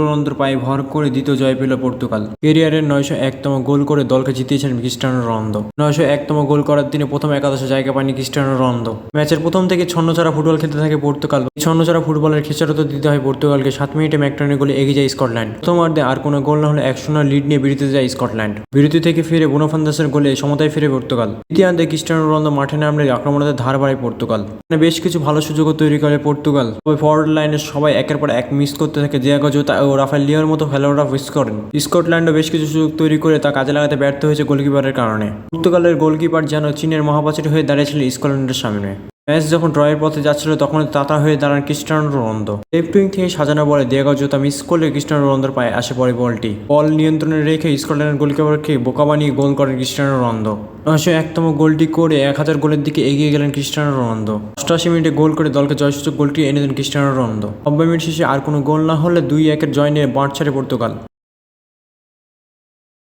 রোনালদোর পায়ে ভর করে দ্বিতীয় জয় পেল পর্তুগাল। কেরিয়ারের নয়শো একতম গোল করে দলকে জিতিয়েছেন ক্রিস্টিয়ানো রোনালদো। নয়শো একতম গোল করার দিনে প্রথম একাদশে জায়গা পায়নি ক্রিস্টিয়ানো রোনালদো। ম্যাচের প্রথম থেকে ছন্নছাড়া ফুটবল খেলতে থাকে পর্তুগাল। ছন্নছাড়া ফুটবলের খেচারত দিতে হয় পর্তুগালকে। সাত মিনিটে ম্যাকটনের গোলে এগিয়ে যায় স্কটল্যান্ড। প্রথমার্ধে আর কোনো গোল না হলে একশো লিড নিয়ে বিরতিতে যায় স্কটল্যান্ড। বিরতি থেকে ফিরে বোনোফান্দাসের গোলে সমতায় ফিরে পর্তুগাল। দ্বিতীয়ার্ধে ক্রিস্টিয়ানো রোনালদো মাঠে নামলে আক্রমণের ধার বাড়ায় পর্তুগাল। এখানে বেশ কিছু ভালো সুযোগও তৈরি করে পর্তুগাল। তবে ফরওয়ার্ড লাইনে সবাই একের পর এক মিস করতে থাকে জিয়াগো জোতা ও রাফায়েল লিওর মতো খেলোয়াড়রা মিস করেন। স্কটল্যান্ডও বেশ কিছু সুযোগ তৈরি করে তা কাজে লাগাতে ব্যর্থ হয়েছে গোলকিপারের কারণে। পর্তুগালের গোলকিপার যেন চীনের মহাপাচারী হয়ে দাঁড়িয়েছিল স্কটল্যান্ডের সামনে। ম্যাচ যখন ড্রয়ের পথে যাচ্ছিল, তখন তাতা হয়ে দাঁড়ান ক্রিস্টিয়ানো রোনালদো। লেফট উইং থেকে সাজানো বলে দিয়াগো জোতা মিস করলে ক্রিস্টিয়ানো রোনালদোর পায়ে আসে পরে বলটি। বল নিয়ন্ত্রণে রেখে স্কটল্যান্ডের গোলকিপারকে বোকা বানিয়ে গোল করেন ক্রিস্টিয়ানো রোনালদো। নয়শো একতম গোলটি করে এক হাজার গোলের দিকে এগিয়ে গেলেন ক্রিস্টিয়ানো রোনালদো। অষ্টআশি মিনিটে গোল করে দলকে জয়সূচক গোলটি এনে দেন ক্রিস্টিয়ানো রোনালদো। নব্বই মিনিট শেষে আর কোনো গোল না হলে দুই একের জয় নিয়ে বাঁট ছাড়ে পর্তুগাল।